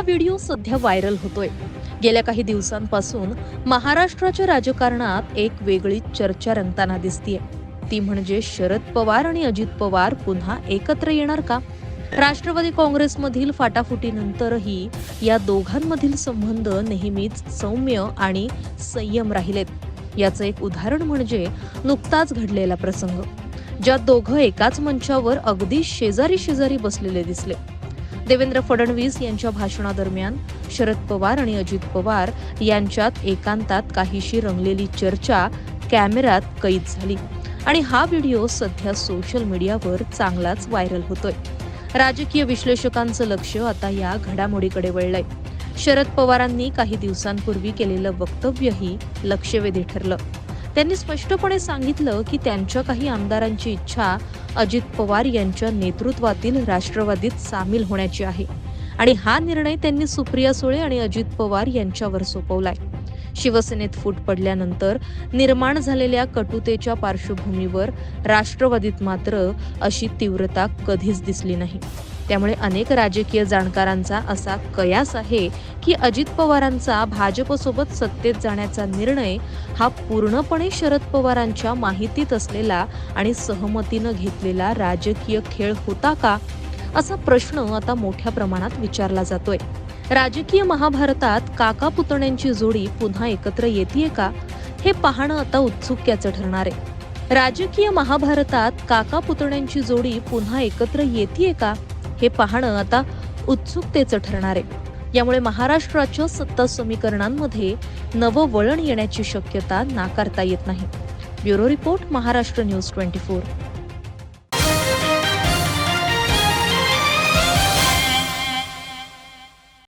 Video सध्या viral होतोय. गेल्या काही दिवसांपासून महाराष्ट्राच्या राजकारणात एक वेगळी चर्चा रंगताना दिसतीये. ती म्हणजे शरद पवार आणि अजित पवार पुन्हा एकत्र येणार का? राष्ट्रवादी काँग्रेसमधील फाटाफुटीनंतरही या दोघांमधील संबंध नेहमीच सौम्य आणि संयम राहिलेत. याचं एक उदाहरण म्हणजे नुकताच घडलेला प्रसंग ज्यात दोघं एकाच मंचावर अगदी शेजारी शेजारी बसलेले दिसले. देवेंद्र फडणवीस यांच्या भाषणादरम्यान शरद पवार आणि अजित पवार यांच्यात एकांतात काहीशी रंगलेली चर्चा कॅमेऱ्यात कैद झाली. आणि हा व्हिडिओ सध्या सोशल मीडियावर चांगलाच व्हायरल होतोय. राजकीय विश्लेषकांचं लक्ष आता या घडामोडीकडे वळलंय. शरद पवारांनी काही दिवसांपूर्वी केलेलं वक्तव्यही लक्षवेधी ठरलं. त्यांनी स्पष्टपणे सांगितलं की त्यांच्या काही आमदारांची इच्छा अजित पवार यांच्या नेतृत्वातील राष्ट्रवादीत सामील होण्याची आहे. आणि हा निर्णय त्यांनी सुप्रिया सुळे आणि अजित पवार यांच्यावर सोपवलाय. शिवसेनेत फूट पडल्यानंतर निर्माण झालेल्या कटुतेच्या पार्श्वभूमीवर राष्ट्रवादीत मात्र अशी तीव्रता कधीच दिसली नाही. त्यामुळे अनेक राजकीय जाणकारांचा असा कयास आहे की अजित पवारांचा भाजपसोबत सत्तेत जाण्याचा निर्णय हा पूर्णपणे शरद पवारांच्या माहितीत असलेला आणि सहमतीनं घेतलेला राजकीय खेळ होता का? असा प्रश्न आता मोठ्या प्रमाणात विचारला जातोय. राजकीय महाभारतात काका पुतण्यांची जोडी पुन्हा एकत्र येते का? हे पाहणं आता उत्सुक्याचं ठरणार आहे. राजकीय महाभारतात काका पुतण्यांची जोडी पुन्हा एकत्र येते का? हे पाहणं आता उत्सुकतेचं ठरणार आहे. यामुळे महाराष्ट्राच्या सत्ता समीकरणांमध्ये नवं वळण येण्याची शक्यता नाकारता येत नाही. Bureau report Maharashtra news twenty four.